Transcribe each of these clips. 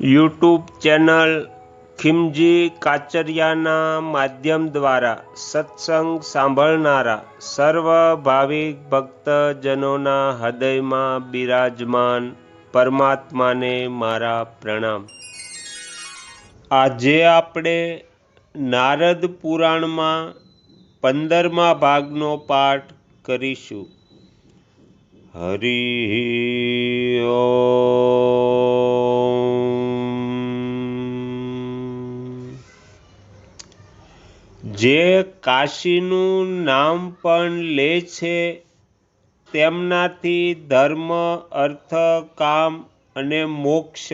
YouTube channel ખિમજી કાચરિયાના માધ્યમ દ્વારા સત્સંગ સાંભળનારા સર્વ ભાવિક ભક્તજનોના હૃદયમાં બિરાજમાન પરમાત્માને મારા પ્રણામ. આજે આપણે નારદ પુરાણમાં પંદરમા ભાગનો પાઠ કરીશું. હરિ ઓમ જે કાશીનું નામ પણ લે છે, તેમનાથી ધર્મ, અર્થ, કામ અને મોક્ષ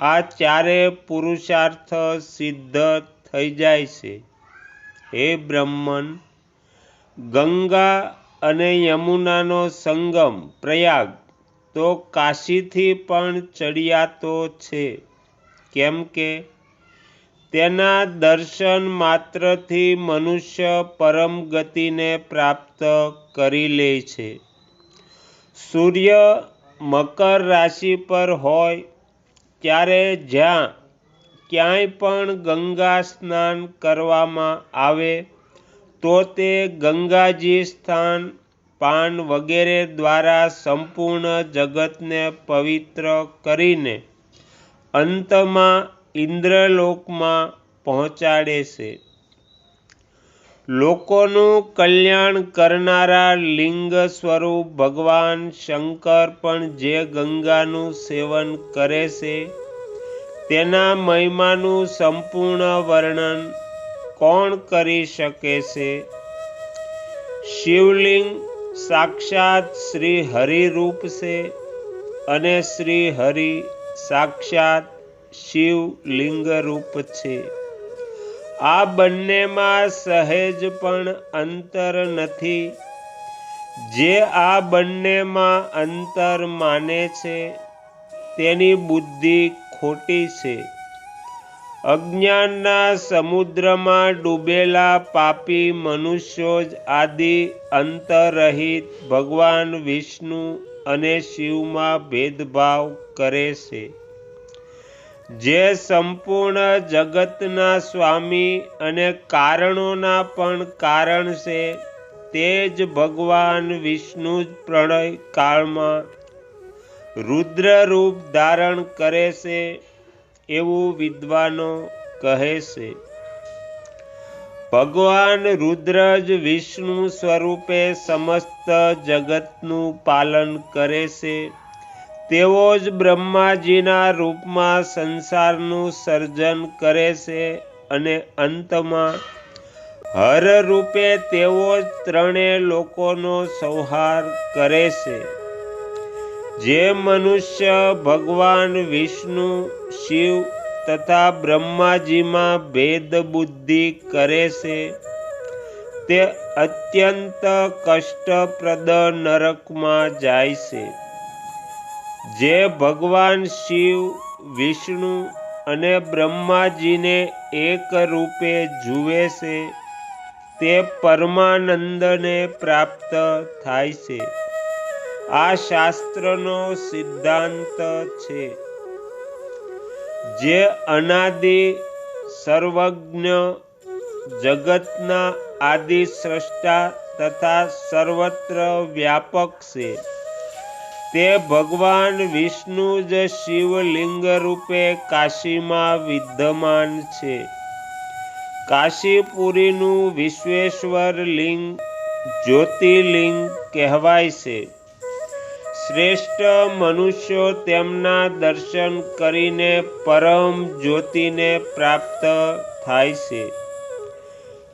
આ ચારે પુરુષાર્થ સિદ્ધ થઈ જાય છે. હે બ્રહ્મન, ગંગા અને યમુનાનો સંગમ, પ્રયાગ તો કાશીથી પણ ચડિયાતો છે. કેમ કે તેના દર્શન માત્રથી મનુષ્ય પરમ ગતિને પ્રાપ્ત કરી લે છે. સૂર્ય મકર રાશિ પર હોય ત્યારે જ્યાં ક્યાંય પણ ગંગા સ્નાન કરવામાં આવે, તો તે ગંગાજી સ્થાન, પાન વગેરે દ્વારા સંપૂર્ણ જગતને પવિત્ર કરીને અંતમાં ઇન્દ્રલોકમાં પહોંચાડે છે. લોકોનું કલ્યાણ કરનારા લિંગ સ્વરૂપ ભગવાન શંકર પણ જે ગંગાનું સેવન કરે છે, તેના મહિમાનું સંપૂર્ણ વર્ણન કોણ કરી શકે છે? શિવલિંગ સાક્ષાત શ્રી હરિ રૂપ છે અને શ્રી હરિ સાક્ષાત શિવલિંગ રૂપ છે. આ બંનેમાં સહેજ પણ અંતર નથી. જે આ બંનેમાં અંતર માને છે, તેની બુદ્ધિ ખોટી છે. અજ્ઞાનના સમુદ્રમાં ડૂબેલા પાપી મનુષ્યો જ આદિ અંતરહિત ભગવાન વિષ્ણુ અને શિવમાં ભેદભાવ કરે છે. જે સંપૂર્ણ જગતના સ્વામી અને કારણોના પણ કારણ છે, તે જ ભગવાન વિષ્ણુ પ્રણય કાળમાં રુદ્ર રૂપ ધારણ કરે છે એવું વિદ્વાનો કહે છે. ભગવાન રુદ્ર જ વિષ્ણુ સ્વરૂપે સમસ્ત જગતનું પાલન કરે છે. તેઓ જ બ્રહ્માજીના રૂપમાં સંસારનું સર્જન કરે છે અને અંતમાં હર રૂપે તેઓ જ ત્રણેય લોકોનો સંહાર કરે છે. જે મનુષ્ય ભગવાન વિષ્ણુ, શિવ તથા બ્રહ્માજીમાં ભેદ બુદ્ધિ કરે છે, તે અત્યંત કષ્ટપ્રદ નરકમાં જાય છે. જે ભગવાન શિવ, વિષ્ણુ અને બ્રહ્માજીને એક રૂપે જુએ છે, તે પરમાનંદને પ્રાપ્ત થાય છે. આ શાસ્ત્રનો સિદ્ધાંત છે જે અનાદિ સર્વજ્ઞ જગતના આદિ સ્રષ્ટા તથા સર્વત્ર વ્યાપક છે. તે ભગવાન વિષ્ણુ જ શિવલિંગ રૂપે કાશીમાં વિદ્યમાન છે. કાશીપુરીનું વિશ્વેશ્વર લિંગ જ્યોતિર્લિંગ કહેવાય છે. શ્રેષ્ઠ મનુષ્યો તેમના દર્શન કરીને પરમ જ્યોતિને પ્રાપ્ત થાય છે.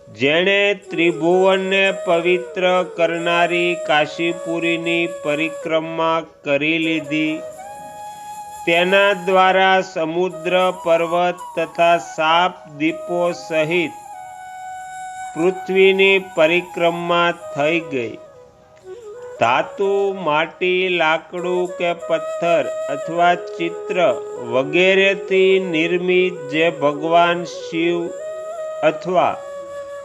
જેણે ત્રિભુવનને પવિત્ર કરનારી કાશીપુરીની પરિક્રમા કરી લીધી. તેના દ્વારા સમુદ્ર પર્વત તથા સાપ દીપો સહિત પૃથ્વીની પરિક્રમા થઈ ગઈ. ધાતુ, માટી, લાકડું કે પથ્થર અથવા ચિત્ર વગેરેથી નિર્મિત જે ભગવાન શિવ અથવા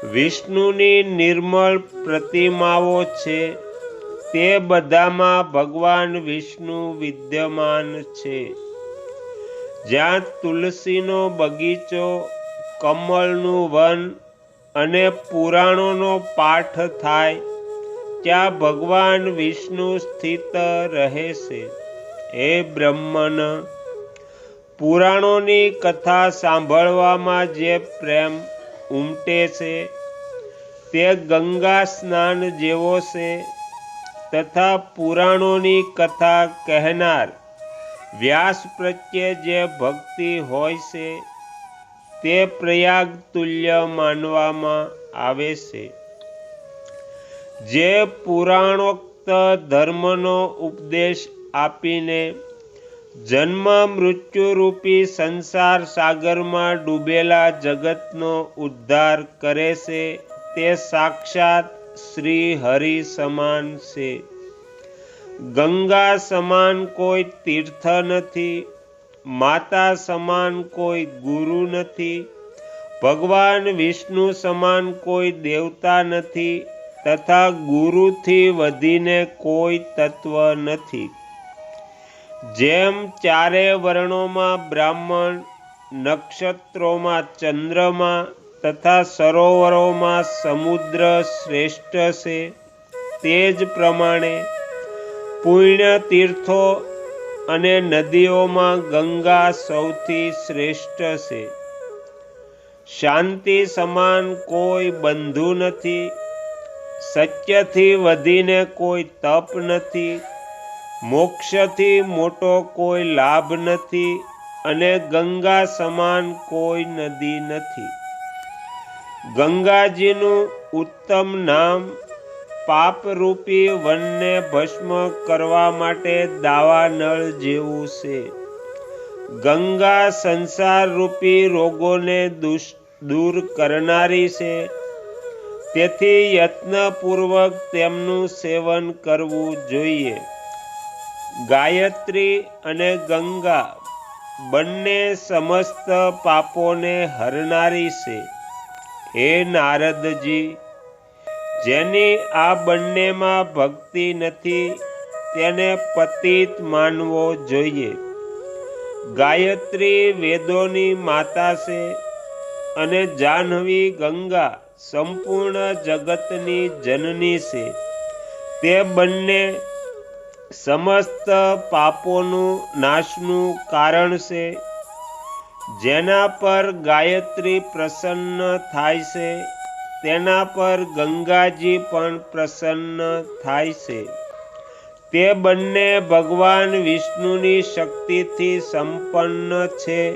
વિષ્ણુની નિર્મળ પ્રતિમાઓ છે. તે બધામાં ભગવાન વિષ્ણુ વિદ્યમાન છે. જ્યાં તુલસીનો બગીચો, કમળનું વન અને પુરાણોનો પાઠ થાય, ત્યાં ભગવાન વિષ્ણુ સ્થિત રહે છે. હે બ્રહ્મન, પુરાણોની કથા સાંભળવામાં જે પ્રેમ ઉમટે છે. તે ગંગા સ્નાન જેવો છે તથા પુરાણોની કથા કહેનાર. વ્યાસ પ્રત્યે જે ભક્તિ હોય છે તે પ્રયાગ તુલ્ય માનવામાં આવે છે. જે પુરાણોક્ત ધર્મનો ઉપદેશ આપીને જન્મ મૃત્યુરૂપી સંસાર સાગરમાં ડૂબેલા જગતનો ઉદ્ધાર કરે છે. તે સાક્ષાત શ્રી હરિ સમાન છે. ગંગા સમાન કોઈ તીર્થ નથી. માતા સમાન કોઈ ગુરુ નથી. ભગવાન વિષ્ણુ સમાન કોઈ દેવતા નથી. તથા ગુરુથી વધીને કોઈ તત્વ નથી. જેમ ચારે વર્ણોમાં બ્રાહ્મણ, નક્ષત્રોમાં ચંદ્રમાં તથા સરોવરોમાં સમુદ્ર શ્રેષ્ઠ છે, તે જ પ્રમાણે પુણ્ય તીર્થો અને નદીઓમાં ગંગા સૌથી શ્રેષ્ઠ છે. શાંતિ સમાન કોઈ બંધુ નથી, સત્યથી વધીને કોઈ તપ નથી મોક્ષથી મોટો કોઈ લાભ નથી અને ગંગા સમાન કોઈ નદી નથી. ગંગાજીનું ઉત્તમ નામ પાપરૂપી વનને ભસ્મ કરવા માટે દાવાનળ જેવું છે. ગંગા સંસારરૂપી રોગોને દૂર કરનારી છે. તેથી યત્નપૂર્વક તેમનું સેવન કરવું જોઈએ. ગાયત્રી અને ગંગા બંને સમસ્ત પાપોને હરનારી છે. હે નારદજી, જેની આ બંનેમાં ભક્તિ નથી, તેને પતિત માનવો જોઈએ. ગાયત્રી વેદોની માતા છે અને જાહ્નવી ગંગા સંપૂર્ણ જગતની જનની છે. તે બંને સમસ્ત પાપોનું નાશનું કારણ છે. જેના પર ગાયત્રી પ્રસન્ન થાય છે, તેના પર ગંગાજી પણ પ્રસન્ન થાય છે. તે બંને ભગવાન વિષ્ણુની શક્તિથી સંપન્ન છે.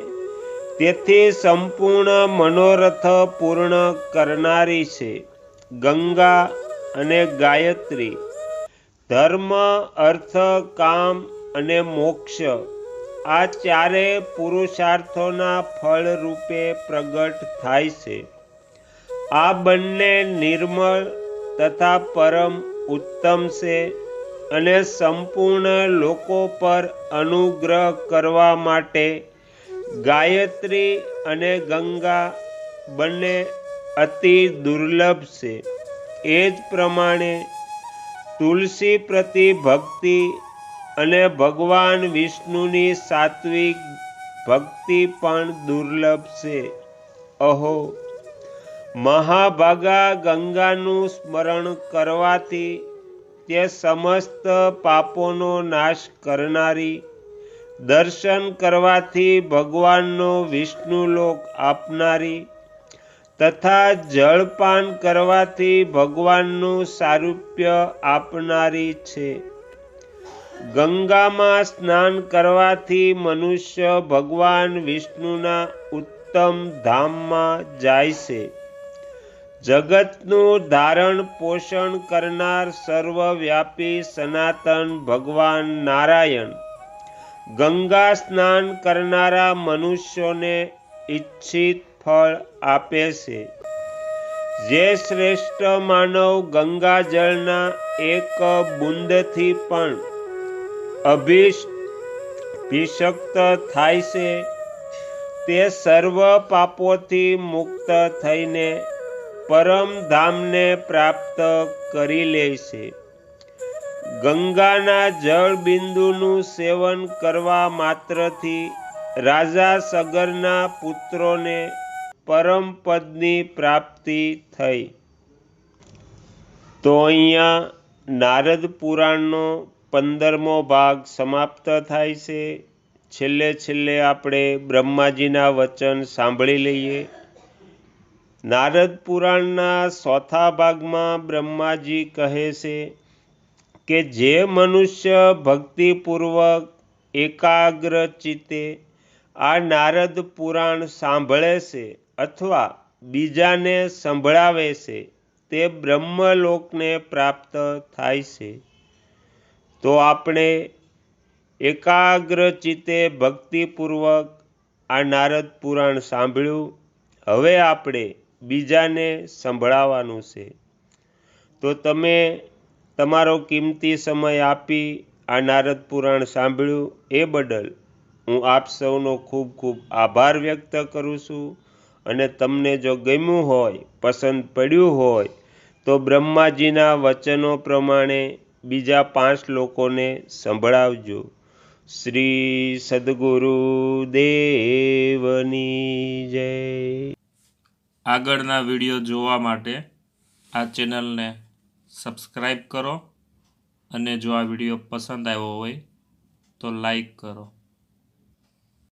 તેથી સંપૂર્ણ મનોરથ પૂર્ણ કરનારી છે ગંગા અને ગાયત્રી. ધર્મ, અર્થ, કામ અને મોક્ષ આ ચારે પુરુષાર્થોના ફળ રૂપે પ્રગટ થાય છે. આ બંને નિર્મળ તથા પરમ ઉત્તમ છે અને સંપૂર્ણ લોકો પર અનુગ્રહ કરવા માટે ગાયત્રી અને ગંગા બંને અતિ દુર્લભ છે. એ જ પ્રમાણે તુલસી પ્રતિ ભક્તિ અને ભગવાન વિષ્ણુની સાત્વિક ભક્તિ પણ દુર્લભ છે. અહો! મહાભાગા ગંગાનું સ્મરણ કરવાથી તે સમસ્ત પાપોનો નાશ કરનારી, દર્શન કરવાથી ભગવાનનો વિષ્ણુલોક આપનારી તથા જળપાન કરવાથી ભગવાનનું સારૂપ્ય આપનારી છે. ગંગામાં સ્નાન કરવાથી મનુષ્ય ભગવાન વિષ્ણુના ઉત્તમ ધામમાં જાય છે. જગતનું ધારણ પોષણ કરનાર સર્વવ્યાપી સનાતન ભગવાન નારાયણ. ગંગા સ્નાન કરનારા મનુષ્યોને ઈચ્છિત ફળ આપે છે. જે શ્રેષ્ઠ માનવ ગંગાજળના એક બુંદથી પણ અભિષક્ત થાય છે, તે સર્વ પાપોથી મુક્ત થઈને પરમ ધામને પ્રાપ્ત કરી લે છે. ગંગાના જળ બિંદુનું સેવન કરવા માત્રથી રાજા સગરના પુત્રોને પરમ પદની પ્રાપ્તિ થઈ. તો અહીંયા નારદ પુરાણનો પંદરમો ભાગ સમાપ્ત થાય છે. છેલ્લે છેલ્લે આપણે બ્રહ્માજીના વચન સાંભળી લઈએ. નારદ પુરાણના ચોથા ભાગમાં બ્રહ્માજી કહે છે કે જે મનુષ્ય ભક્તિપૂર્વક એકાગ્ર ચિત્તે આ નારદ પુરાણ સાંભળે છે અથવા બીજાને સંભળાવે છે, તે બ્રહ્મલોકને પ્રાપ્ત થાય છે. તો આપણે એકાગ્ર ચિત્તે ભક્તિપૂર્વક આ નારદ પુરાણ સાંભળ્યું. હવે આપણે બીજાને સંભળાવવાનું છે. તો તમે તમારો કિંમતી સમય આપી આ નારદ પુરાણ સાંભળ્યું એ બદલ હું આપ સૌનો ખૂબ ખૂબ આભાર વ્યક્ત કરું છું. અને તમને જો ગમ્યું હોય, પસંદ પડ્યું હોય, તો બ્રહ્માજીના વચનો પ્રમાણે બીજા પાંચ લોકોને સંભળાવજો. શ્રી સદગુરુ દેવની જય. આગળના વીડિયો જોવા માટે આ ચેનલને સબસ્ક્રાઈબ કરો અને જો આ વીડિયો પસંદ આવ્યો હોય, તો લાઈક કરો.